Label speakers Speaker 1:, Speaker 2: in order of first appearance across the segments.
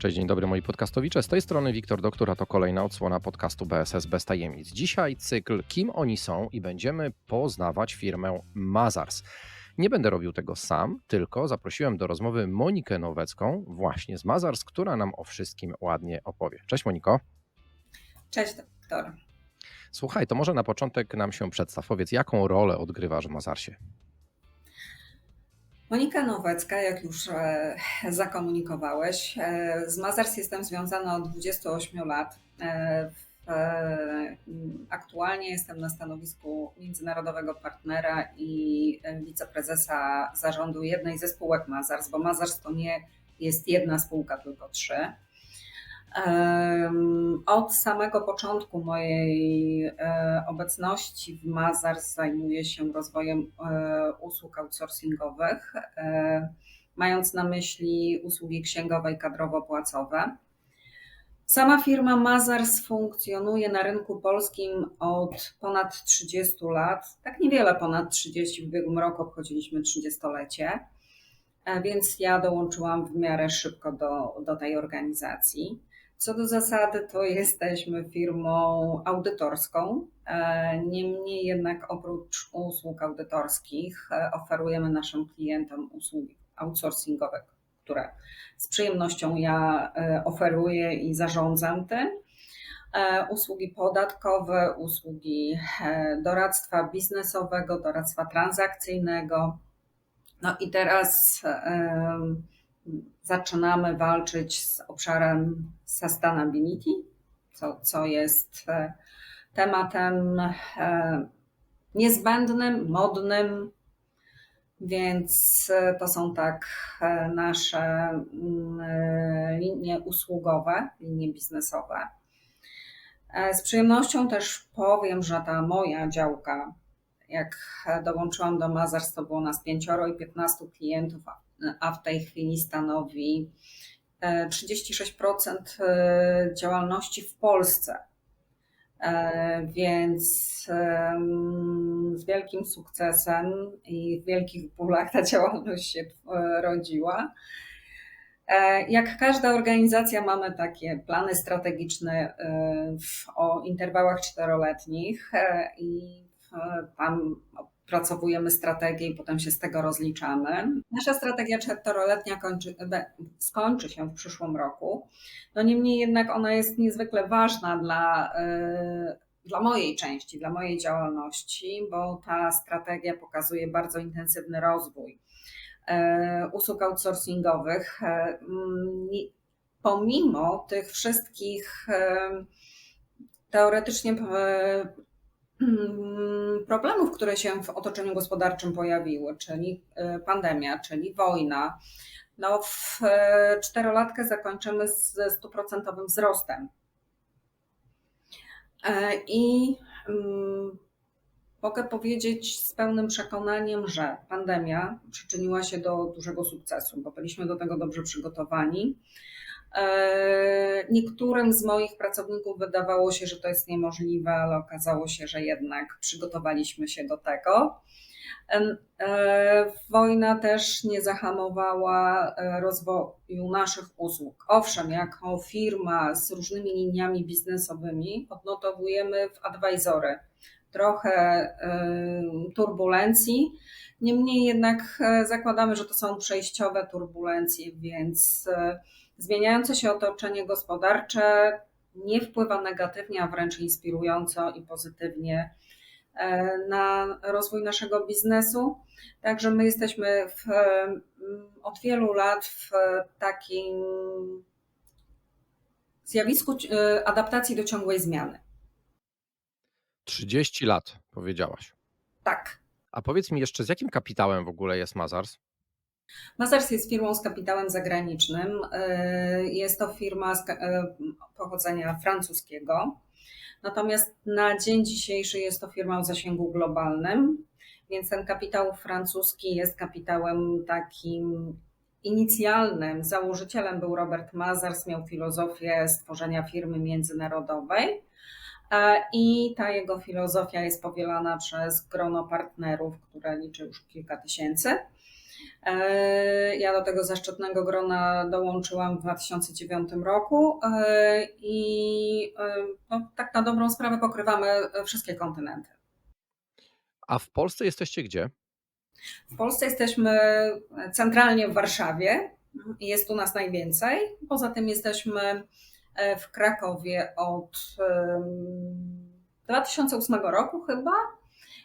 Speaker 1: Cześć, dzień dobry moi podcastowicze. Z tej strony Wiktor Doktor, a to kolejna odsłona podcastu BSS bez tajemnic. Dzisiaj cykl Kim oni są i będziemy poznawać firmę Mazars. Nie będę robił tego sam, tylko zaprosiłem do rozmowy Monikę Nowecką właśnie z Mazars, która nam o wszystkim ładnie opowie. Cześć Moniko.
Speaker 2: Cześć doktor.
Speaker 1: Słuchaj, to może na początek nam się przedstaw. Powiedz, jaką rolę odgrywasz w Mazarsie?
Speaker 2: Monika Nowecka, jak już e, zakomunikowałeś, e, z Mazars jestem związana od 28 lat. E, aktualnie jestem na stanowisku międzynarodowego partnera i wiceprezesa zarządu jednej ze spółek Mazars, bo Mazars to nie jest jedna spółka, tylko trzy. Od samego początku mojej e, obecności w Mazars zajmuję się rozwojem e, usług outsourcingowych, e, mając na myśli usługi księgowe i kadrowo-płacowe. Sama firma Mazars funkcjonuje na rynku polskim od ponad 30 lat, tak niewiele ponad 30, w ubiegłym roku obchodziliśmy 30-lecie, więc ja dołączyłam w miarę szybko do, do tej organizacji. Co do zasady, to jesteśmy firmą audytorską. E, niemniej jednak oprócz usług audytorskich e, oferujemy naszym klientom usługi outsourcingowe, które z przyjemnością ja e, oferuję i zarządzam tym. Usługi podatkowe, usługi doradztwa biznesowego, doradztwa transakcyjnego. No i teraz zaczynamy walczyć z obszarem sustainability, co, co jest e, tematem e, niezbędnym, modnym, więc e, to są tak nasze mm, linie usługowe, linie biznesowe. Z przyjemnością też powiem, że ta moja działka, jak dołączyłam do Mazars, to było nas pięcioro i 15 klientów, a w tej chwili stanowi 36% e, e, działalności w Polsce. E, więc z wielkim sukcesem i w wielkich bólach ta działalność się rodziła. Jak każda organizacja, mamy takie plany strategiczne o interwałach czteroletnich i tam opracowujemy strategię i potem się z tego rozliczamy. Nasza strategia czteroletnia kończy, skończy się w przyszłym roku. No niemniej jednak ona jest niezwykle ważna dla, y, dla mojej części, dla mojej działalności, bo ta strategia pokazuje bardzo intensywny rozwój y, usług outsourcingowych. Y, pomimo tych wszystkich teoretycznie Mm, problemów, które się w otoczeniu gospodarczym pojawiły, czyli e, pandemia, czyli wojna. No, w e, czterolatkę zakończymy ze stuprocentowym wzrostem. E, I mm, mogę powiedzieć z pełnym przekonaniem, że pandemia przyczyniła się do dużego sukcesu, bo byliśmy do tego dobrze przygotowani. E, niektórym z moich pracowników wydawało się, że to jest niemożliwe, ale okazało się, że jednak przygotowaliśmy się do tego. E, wojna też nie zahamowała e, rozwoju naszych usług. Owszem, jako firma z różnymi liniami biznesowymi odnotowujemy w advisory trochę turbulencji. Niemniej jednak zakładamy, że to są przejściowe turbulencje, więc Zmieniające się otoczenie gospodarcze nie wpływa negatywnie, a wręcz inspirująco i pozytywnie e, na rozwój naszego biznesu. Także my jesteśmy w, mm, od wielu lat w takim zjawisku e, adaptacji do ciągłej zmiany.
Speaker 1: 30 lat, powiedziałaś.
Speaker 2: Tak.
Speaker 1: A powiedz mi jeszcze, z jakim kapitałem w ogóle jest Mazars?
Speaker 2: Mazars jest firmą z kapitałem zagranicznym. Y, jest to firma z y, pochodzenia francuskiego. Natomiast na dzień dzisiejszy jest to firma o zasięgu globalnym, więc ten kapitał francuski jest kapitałem takim inicjalnym. Założycielem był Robert Mazars, miał filozofię stworzenia firmy międzynarodowej. I ta jego filozofia jest powielana przez grono partnerów, które liczy już kilka tysięcy. E, Ja do tego zaszczytnego grona dołączyłam w 2009 roku e, i e, no, tak na dobrą sprawę pokrywamy wszystkie kontynenty.
Speaker 1: A w Polsce jesteście gdzie?
Speaker 2: W Polsce jesteśmy centralnie w Warszawie, jest u nas najwięcej. Poza tym jesteśmy w Krakowie od em, 2008 roku chyba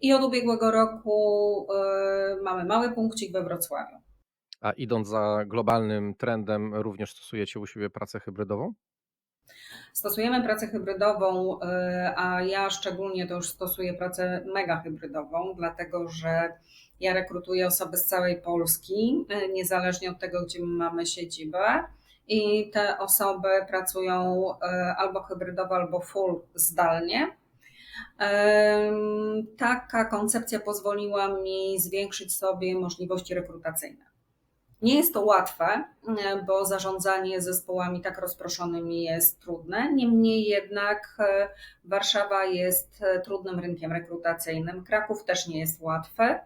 Speaker 2: i od ubiegłego roku e, mamy mały punkcik we Wrocławiu.
Speaker 1: A idąc za globalnym trendem, również stosujecie u siebie pracę hybrydową?
Speaker 2: Stosujemy pracę hybrydową, e, a ja szczególnie to już stosuję pracę mega hybrydową, dlatego że ja rekrutuję osoby z całej Polski, e, niezależnie od tego, gdzie my mamy siedzibę. I te osoby pracują albo hybrydowo, albo full zdalnie. Taka koncepcja pozwoliła mi zwiększyć sobie możliwości rekrutacyjne. Nie jest to łatwe, bo zarządzanie zespołami tak rozproszonymi jest trudne. Niemniej jednak e, Warszawa jest e, trudnym rynkiem rekrutacyjnym. Kraków też nie jest łatwy.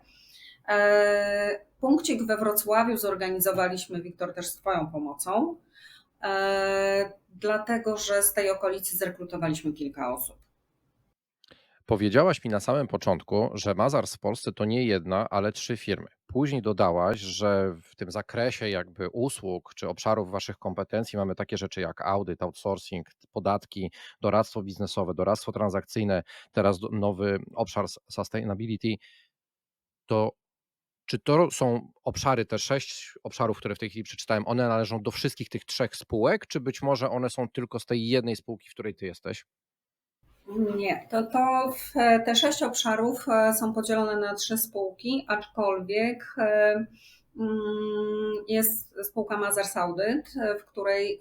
Speaker 2: E, Punkcik we Wrocławiu zorganizowaliśmy, Wiktor, też z Twoją pomocą, dlatego że z tej okolicy zrekrutowaliśmy kilka osób.
Speaker 1: Powiedziałaś mi na samym początku, że Mazars w Polsce to nie jedna, ale trzy firmy. Później dodałaś, że w tym zakresie jakby usług czy obszarów waszych kompetencji mamy takie rzeczy jak audyt, outsourcing, podatki, doradztwo biznesowe, doradztwo transakcyjne, teraz nowy obszar sustainability. To czy to są obszary, te sześć obszarów, które w tej chwili przeczytałem, one należą do wszystkich tych trzech spółek, czy być może one są tylko z tej jednej spółki, w której ty jesteś?
Speaker 2: Nie, to, to w, te sześć obszarów e, są podzielone na trzy spółki, aczkolwiek e, mm, jest spółka Mazars Audit, e, w której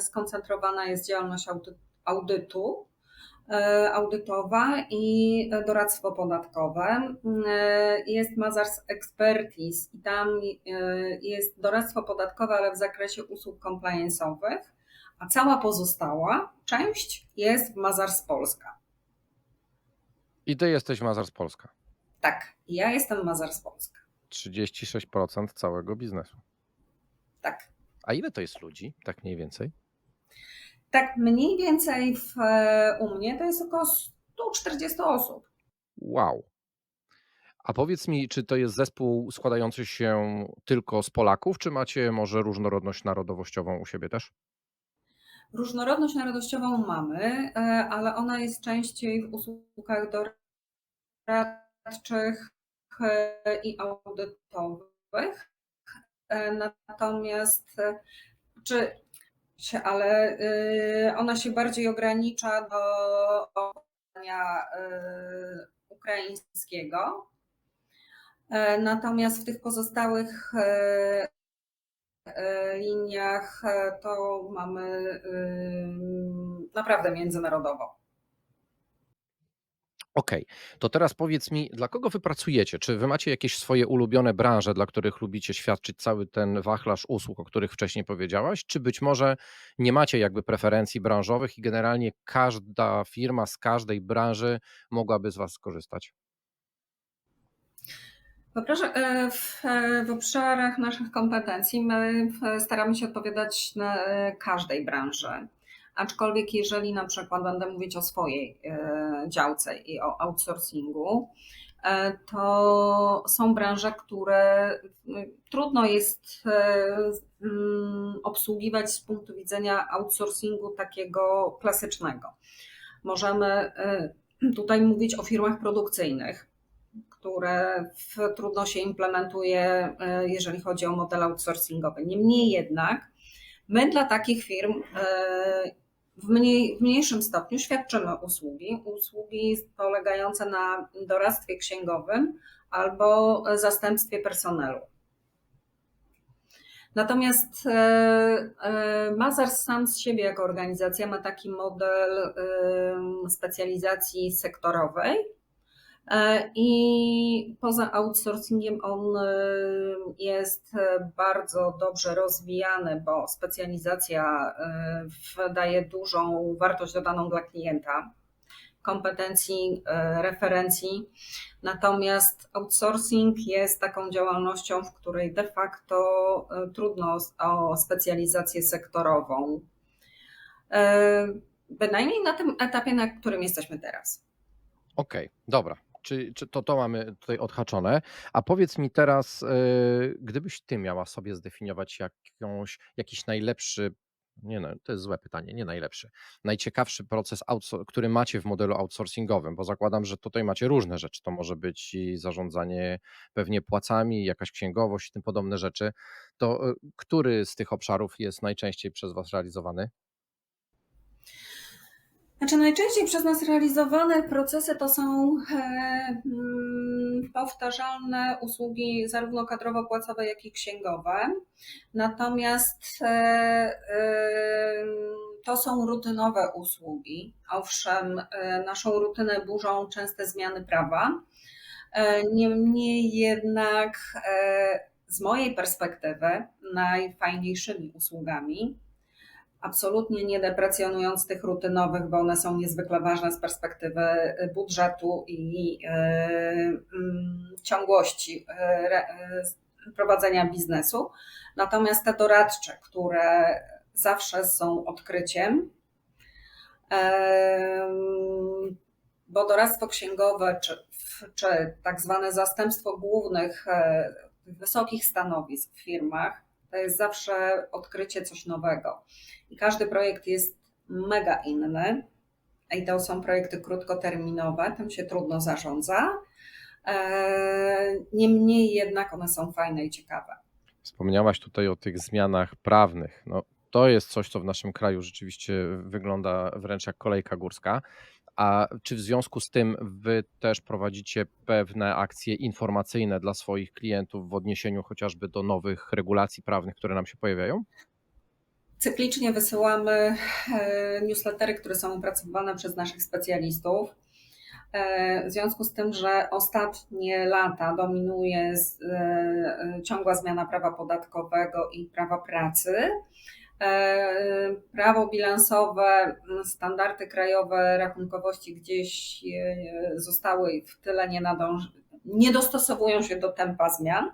Speaker 2: skoncentrowana jest działalność audy- audytu, audytowa i doradztwo podatkowe. E, Jest Mazars Expertise i tam jest doradztwo podatkowe, ale w zakresie usług compliance'owych a cała pozostała część jest w Mazars Polska.
Speaker 1: I ty jesteś Mazars Polska.
Speaker 2: Tak, ja jestem Mazars Polska.
Speaker 1: 36% całego biznesu.
Speaker 2: Tak.
Speaker 1: A ile to jest ludzi, tak mniej więcej?
Speaker 2: Tak mniej więcej w, u mnie to jest około 140 osób.
Speaker 1: Wow. A powiedz mi, czy to jest zespół składający się tylko z Polaków, czy macie może różnorodność narodowościową u siebie też?
Speaker 2: Różnorodność narodowościową mamy, e, ale ona jest częściej w usługach doradczych e, i audytowych. E, Natomiast czy się, ale ona się bardziej ogranicza do ukraińskiego. Natomiast w tych pozostałych liniach e, to mamy y, naprawdę międzynarodowo.
Speaker 1: Okej, to teraz powiedz mi, dla kogo wy pracujecie? Czy wy macie jakieś swoje ulubione branże, dla których lubicie świadczyć cały ten wachlarz usług, o których wcześniej powiedziałaś? Czy być może nie macie jakby preferencji branżowych i generalnie każda firma z każdej branży mogłaby z was skorzystać?
Speaker 2: Poproszę, e, w, w obszarach naszych kompetencji my w- staramy się odpowiadać na e, każdej branży. Aczkolwiek jeżeli na przykład będę mówić o swojej e, działce i o outsourcingu, e, to są branże, które trudno jest e, obsługiwać z punktu widzenia outsourcingu takiego klasycznego. Możemy e, tutaj mówić o firmach produkcyjnych, które w, trudno się implementuje, e, jeżeli chodzi o model outsourcingowy. Niemniej jednak, my dla takich firm e, w, mniej, w mniejszym stopniu świadczymy usługi, usługi polegające na doradztwie księgowym albo zastępstwie personelu. Natomiast e, Mazars sam z siebie jako organizacja ma taki model specjalizacji sektorowej, I poza outsourcingiem on e, jest bardzo dobrze rozwijany, bo specjalizacja e, daje dużą wartość dodaną dla klienta. kompetencji, e, referencji. Natomiast outsourcing jest taką działalnością, w której de facto e, trudno o specjalizację sektorową. E, Bynajmniej na tym etapie, na którym jesteśmy teraz.
Speaker 1: Okej, dobra. Czy, czy to, to mamy tutaj odhaczone. A powiedz mi teraz, yy, gdybyś ty miała sobie zdefiniować jakąś, jakiś najlepszy, nie no, to jest złe pytanie, nie najlepszy, najciekawszy proces, który macie w modelu outsourcingowym, bo zakładam, że tutaj macie różne rzeczy. To może być i zarządzanie pewnie płacami, jakaś księgowość i tym podobne rzeczy. To y, który z tych obszarów jest najczęściej przez Was realizowany?
Speaker 2: Znaczy, najczęściej przez nas realizowane procesy to są e, mm, powtarzalne usługi, zarówno kadrowo-płacowe, jak i księgowe. Natomiast e, e, to są rutynowe usługi. Owszem, naszą rutynę burzą częste zmiany prawa. Niemniej jednak, z mojej perspektywy, najfajniejszymi usługami absolutnie nie deprecjonując tych rutynowych, bo one są niezwykle ważne z perspektywy budżetu i e, mm, ciągłości e, prowadzenia biznesu. Natomiast te doradcze, które zawsze są odkryciem, em, bo doradztwo księgowe czy, czy tak zwane zastępstwo głównych e, wysokich stanowisk w firmach to jest zawsze odkrycie coś nowego. I każdy projekt jest mega inny. I to są projekty krótkoterminowe, tym się trudno zarządza. E, Niemniej jednak one są fajne i ciekawe.
Speaker 1: Wspomniałaś tutaj o tych zmianach prawnych. No, to jest coś, co w naszym kraju rzeczywiście wygląda wręcz jak kolejka górska. A czy w związku z tym wy też prowadzicie pewne akcje informacyjne dla swoich klientów w odniesieniu chociażby do nowych regulacji prawnych, które nam się pojawiają?
Speaker 2: Cyklicznie wysyłamy e, newslettery, które są opracowywane przez naszych specjalistów. E, W związku z tym, że ostatnie lata dominuje e, ciągła zmiana prawa podatkowego i prawa pracy, prawo bilansowe, standardy krajowe rachunkowości gdzieś e, zostały w tyle, nie, nadąż- nie dostosowują się do tempa zmian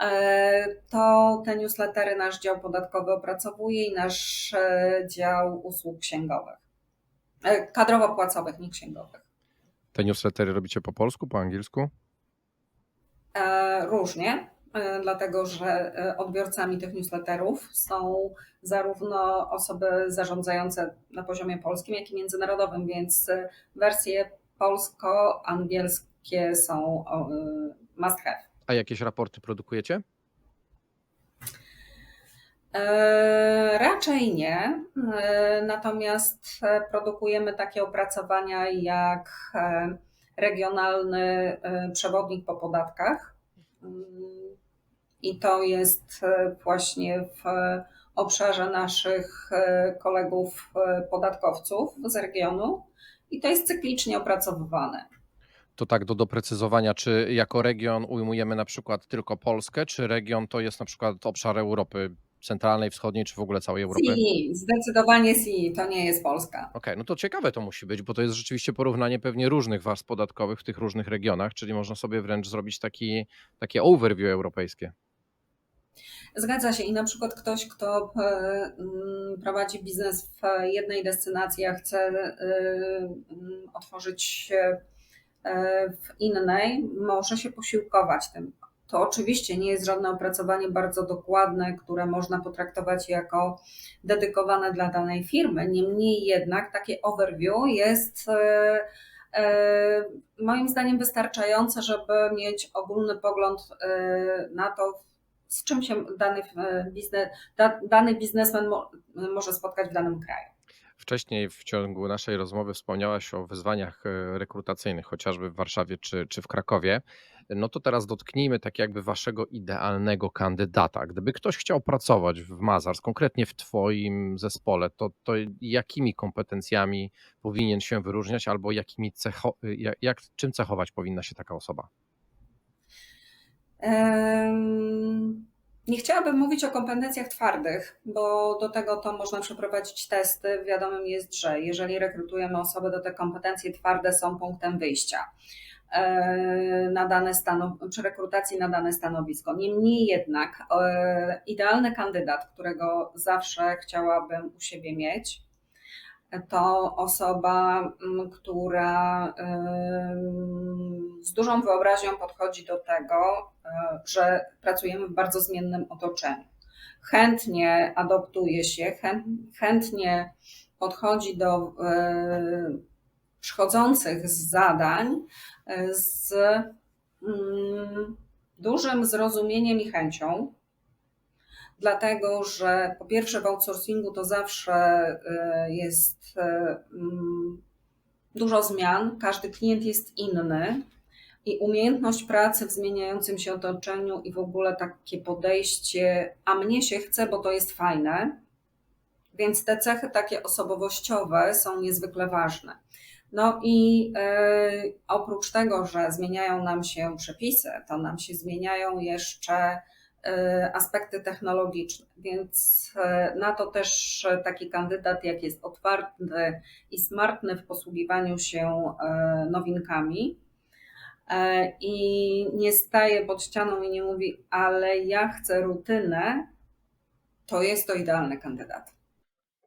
Speaker 2: e, to te newslettery nasz dział podatkowy opracowuje i nasz e, dział usług księgowych. E, Kadrowo-płacowych, nie księgowych.
Speaker 1: Te newslettery robicie po polsku, po angielsku?
Speaker 2: E, Różnie, e, dlatego że e, odbiorcami tych newsletterów są zarówno osoby zarządzające na poziomie polskim, jak i międzynarodowym, więc e, wersje polsko-angielskie są e, must have.
Speaker 1: A jakieś raporty produkujecie?
Speaker 2: E, Raczej nie. E, Natomiast e, produkujemy takie opracowania jak e, regionalny e, przewodnik po podatkach. I to jest e, właśnie w obszarze naszych e, kolegów e, podatkowców z regionu. I to jest cyklicznie opracowywane.
Speaker 1: To tak do doprecyzowania, czy jako region ujmujemy na przykład tylko Polskę, czy region to jest na przykład obszar Europy Centralnej, Wschodniej, czy w ogóle całej Europy?
Speaker 2: CI, zdecydowanie CI, to nie jest Polska.
Speaker 1: Okej, no to ciekawe to musi być, bo to jest rzeczywiście porównanie pewnie różnych warstw podatkowych w tych różnych regionach, czyli można sobie wręcz zrobić taki, takie overview europejskie.
Speaker 2: Zgadza się i na przykład ktoś, kto e, mm, prowadzi biznes w jednej destynacji, a chce e, mm, otworzyć e, w innej, może się posiłkować tym. To oczywiście nie jest żadne opracowanie bardzo dokładne, które można potraktować jako dedykowane dla danej firmy. Niemniej jednak takie overview jest moim zdaniem wystarczające, żeby mieć ogólny pogląd na to, z czym się dany, e, biznes, da, dany biznesmen mo, może spotkać w danym kraju.
Speaker 1: Wcześniej w ciągu naszej rozmowy wspomniałaś o wyzwaniach e, rekrutacyjnych, chociażby w Warszawie czy, czy w Krakowie. No to teraz dotknijmy tak jakby waszego idealnego kandydata. Gdyby ktoś chciał pracować w Mazars, konkretnie w twoim zespole, to, to jakimi kompetencjami powinien się wyróżniać albo jakimi cecho, jak, czym cechować powinna się taka osoba?
Speaker 2: Nie chciałabym mówić o kompetencjach twardych, bo do tego to można przeprowadzić testy. Wiadomym jest, że jeżeli rekrutujemy osoby, to te kompetencje twarde są punktem wyjścia e, na dane stanow- przy rekrutacji na dane stanowisko. Niemniej jednak e, idealny kandydat, którego zawsze chciałabym u siebie mieć, to osoba, która z dużą wyobraźnią podchodzi do tego, e, że pracujemy w bardzo zmiennym otoczeniu. Chętnie adoptuje się, chę- chętnie podchodzi do e, przychodzących z zadań e, z mm, dużym zrozumieniem i chęcią. Dlatego że po pierwsze w outsourcingu to zawsze jest mm, dużo zmian, każdy klient jest inny i umiejętność pracy w zmieniającym się otoczeniu i w ogóle takie podejście, a mnie się chce, bo to jest fajne, więc te cechy takie osobowościowe są niezwykle ważne. No i y, oprócz tego, że zmieniają nam się przepisy, to nam się zmieniają jeszcze E, aspekty technologiczne, więc e, na to też taki kandydat, jak jest otwarty i smartny w posługiwaniu się nowinkami i nie staje pod ścianą i nie mówi, ale ja chcę rutynę, to jest to idealny kandydat.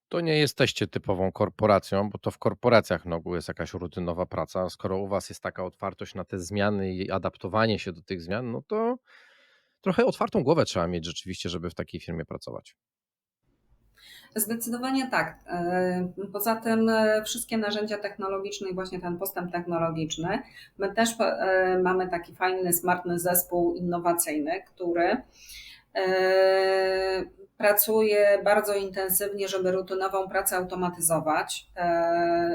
Speaker 1: To nie jesteście typową korporacją, bo to w korporacjach na ogół jest jakaś rutynowa praca. Skoro u Was jest taka otwartość na te zmiany i adaptowanie się do tych zmian, no to trochę otwartą głowę trzeba mieć rzeczywiście, żeby w takiej firmie pracować.
Speaker 2: Zdecydowanie tak. E, poza tym e, wszystkie narzędzia technologiczne i właśnie ten postęp technologiczny, my też e, mamy taki fajny, smartny zespół innowacyjny, który pracuje bardzo intensywnie, żeby rutynową pracę automatyzować,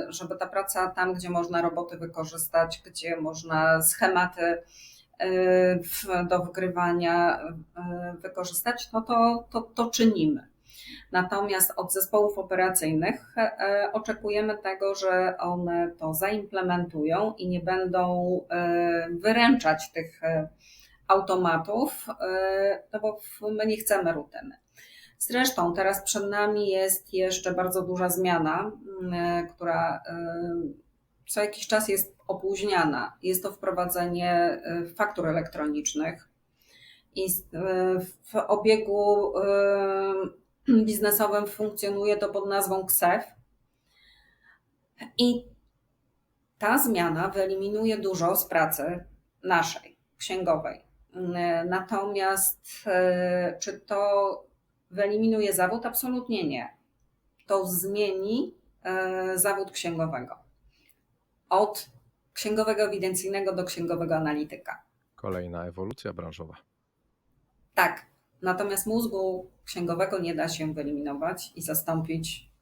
Speaker 2: żeby ta praca tam, gdzie można roboty wykorzystać, gdzie można schematy do wgrywania wykorzystać, no to, to, to czynimy. Natomiast od zespołów operacyjnych e, oczekujemy tego, że one to zaimplementują i nie będą e, wyręczać tych e, automatów, no bo my nie chcemy rutyny. Zresztą teraz przed nami jest jeszcze bardzo duża zmiana, która co jakiś czas jest opóźniana. Jest to wprowadzenie faktur elektronicznych i w obiegu biznesowym funkcjonuje to pod nazwą KSEF. I ta zmiana wyeliminuje dużo z pracy naszej, księgowej. Natomiast czy to wyeliminuje zawód? Absolutnie nie. To zmieni zawód księgowego od księgowego ewidencyjnego do księgowego analityka.
Speaker 1: Kolejna ewolucja branżowa.
Speaker 2: Tak. Natomiast mózgu księgowego nie da się wyeliminować i zastąpić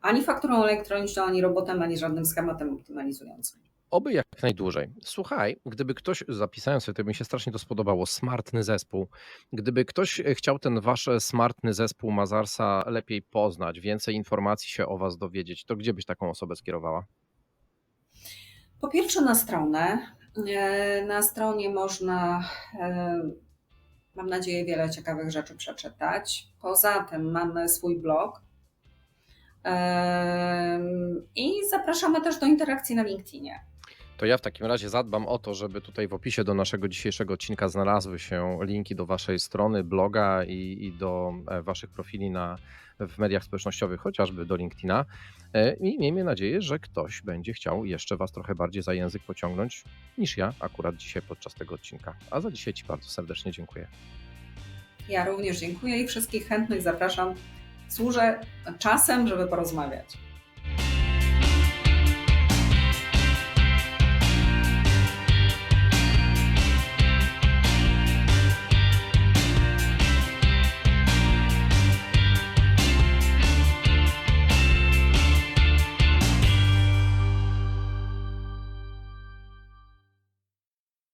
Speaker 2: ani fakturą elektroniczną, ani robotem, ani żadnym schematem optymalizującym.
Speaker 1: Oby jak najdłużej. Słuchaj, gdyby ktoś, zapisałem sobie, to mi się strasznie to spodobało, smartny zespół. Gdyby ktoś chciał ten wasz smartny zespół Mazarsa lepiej poznać, więcej informacji się o was dowiedzieć, to gdzie byś taką osobę skierowała?
Speaker 2: Po pierwsze na stronę. E, na stronie można, e, mam nadzieję, wiele ciekawych rzeczy przeczytać. Poza tym mamy swój blog i zapraszamy też do interakcji na LinkedInie.
Speaker 1: To ja w takim razie zadbam o to, żeby tutaj w opisie do naszego dzisiejszego odcinka znalazły się linki do waszej strony, bloga i, i do waszych profili na, w mediach społecznościowych, chociażby do LinkedIna. E, I miejmy nadzieję, że ktoś będzie chciał jeszcze Was trochę bardziej za język pociągnąć niż ja akurat dzisiaj podczas tego odcinka. A za dzisiaj Ci bardzo serdecznie dziękuję.
Speaker 2: Ja również dziękuję i wszystkich chętnych zapraszam. Służę czasem, żeby porozmawiać.